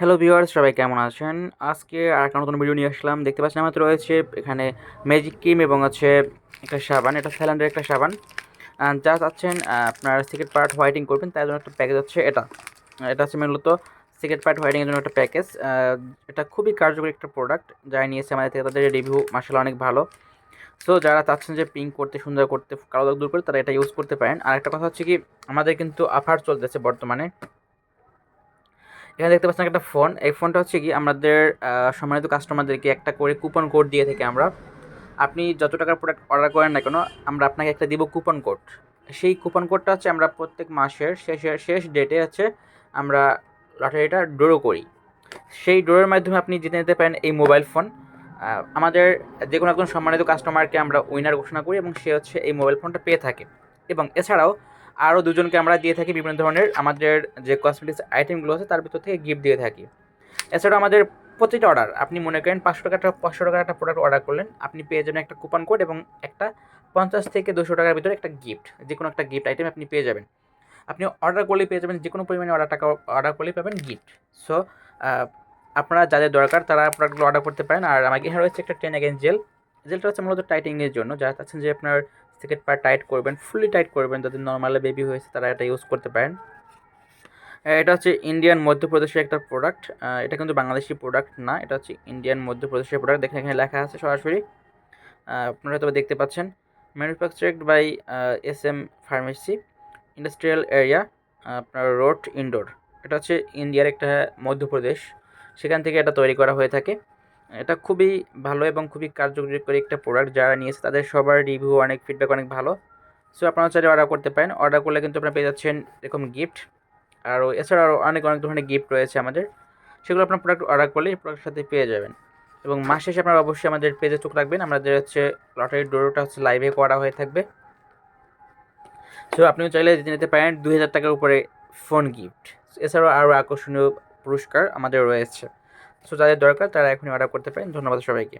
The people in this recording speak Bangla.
হ্যালো ভিউয়ার্স সবাই কেমন আছেন? আজকে আর একটা নতুন ভিডিও নিয়ে আসলাম। দেখতে পাচ্ছেন, আমাদের রয়েছে এখানে ম্যাজিক ক্রিম এবং হচ্ছে একটা সাবান। এটা থাইল্যান্ডের একটা সাবান। যা চাচ্ছেন আপনার সিক্রেট পার্ট হোয়াইটিং করবেন, তার জন্য একটা প্যাকেজ হচ্ছে এটা। এটা হচ্ছে মূলত সিক্রেট পার্ট হোয়াইটিংয়ের জন্য একটা প্যাকেজ এটা খুবই কার্যকরী একটা প্রোডাক্ট যারা নিয়েছে আমাদের থেকে তাদের রিভিউ মাসালা অনেক ভালো। সো যারা চাচ্ছেন যে পিঙ্ক করতে, সুন্দর করতে, কালো দাগ দূর করে, তারা এটা ইউজ করতে পারেন। আর একটা কথা হচ্ছে কি, আমাদের কিন্তু অফার চলতেছে বর্তমানে। এখানে দেখতে পাচ্ছেন একটা ফোন। এই ফোনটা হচ্ছে কি আমাদের সম্মানিত কাস্টমারদেরকে একটা করে কুপন কোড দিয়ে থাকি আমরা। আপনি যত টাকার প্রোডাক্ট অর্ডার করেন না কেন, আমরা আপনাকে একটা দিব কুপন কোড সেই কুপন কোডটা হচ্ছে আমরা প্রত্যেক মাসের শেষের শেষ ডেটে হচ্ছে আমরা লটারিটা ড্র করি। সেই ড্রোয়ের মাধ্যমে আপনি জিতে নিতে পারেন এই মোবাইল ফোন আমাদের যে কোনো একজন সম্মানিত কাস্টমারকে আমরা উইনার ঘোষণা করি এবং সে হচ্ছে এই মোবাইল ফোনটা পেয়ে থাকে। এবং এছাড়াও আরও দুজনকে আমরা দিয়ে থাকি বিভিন্ন ধরনের আমাদের যে কসমেটিক্স আইটেমগুলো আছে, তার ভিতর থেকে গিফট দিয়ে থাকি। এছাড়াও আমাদের প্রতিটা অর্ডার আপনি মনে করেন পাঁচশো টাকাটা, পাঁচশো টাকার একটা প্রোডাক্ট অর্ডার করলেন, আপনি পেয়ে যাবেন একটা কুপন কোড এবং একটা পঞ্চাশ থেকে দুশো টাকার ভিতরে একটা গিফট যে কোনো একটা গিফট আইটেম আপনি পেয়ে যাবেন। আপনি অর্ডার করলেই পেয়ে যাবেন যে কোনো পরিমাণে অর্ডার টাকা অর্ডার করলেই পাবেন গিফট সো আপনারা যাদের দরকার তারা প্রোডাক্টগুলো অর্ডার করতে পারেন। আর আমাকে এখানে রয়েছে একটা টেন অ্যাগেন জেল জেলটা হচ্ছে মূলত টাইটিংয়ের জন্য। যারা চাচ্ছেন যে আপনার সিকেট পার টাইট করবেন ফুলি টাইট করবেন যাদের নর্মালে বেবি হয়েছে, তারা এটা ইউজ করতে পারেন। এটা হচ্ছে ইন্ডিয়ান মধ্যপ্রদেশের একটা প্রোডাক্ট এটা কিন্তু বাংলাদেশি প্রোডাক্ট না, এটা হচ্ছে ইন্ডিয়ান মধ্যপ্রদেশের প্রোডাক্ট দেখেন এখানে লেখা আছে সরাসরি। আপনারা হয়তো দেখতে পাচ্ছেন। Manufactured by S M pharmacy industrial area আপনার রোড ইনডোর এটা হচ্ছে ইন্ডিয়ার একটা মধ্যপ্রদেশ, সেখান থেকে এটা তৈরি করা হয়ে থাকে। এটা খুবই ভালো এবং খুবই কার্যকরী করে একটা প্রোডাক্ট যারা নিয়েছে তাদের সবার রিভিউ অনেক ফিডব্যাক অনেক ভালো। সো আপনারা চাইলে অর্ডার করতে পারেন। অর্ডার করলে কিন্তু আপনারা পেয়ে যাচ্ছেন এরকম গিফট আর এছাড়া আরও অনেক অনেক ধরনের গিফট রয়েছে আমাদের। সেগুলো আপনার প্রোডাক্ট অর্ডার করলে প্রোডাক্টের সাথে পেয়ে যাবেন। এবং মাস শেষে আপনারা অবশ্যই আমাদের পেজে চোখ রাখবেন। আমাদের হচ্ছে লটারির ডোরোটা হচ্ছে লাইভে করা হয়ে থাকবে। সো আপনিও চাইলে জিতে নিতে পারেন দুই হাজার টাকার উপরে ফোন গিফট এছাড়াও আরও আকর্ষণীয় পুরস্কার আমাদের রয়েছে। সো যাদের দরকার তারা এখনই অর্ডার করতে পারেন। ধন্যবাদ সবাইকে।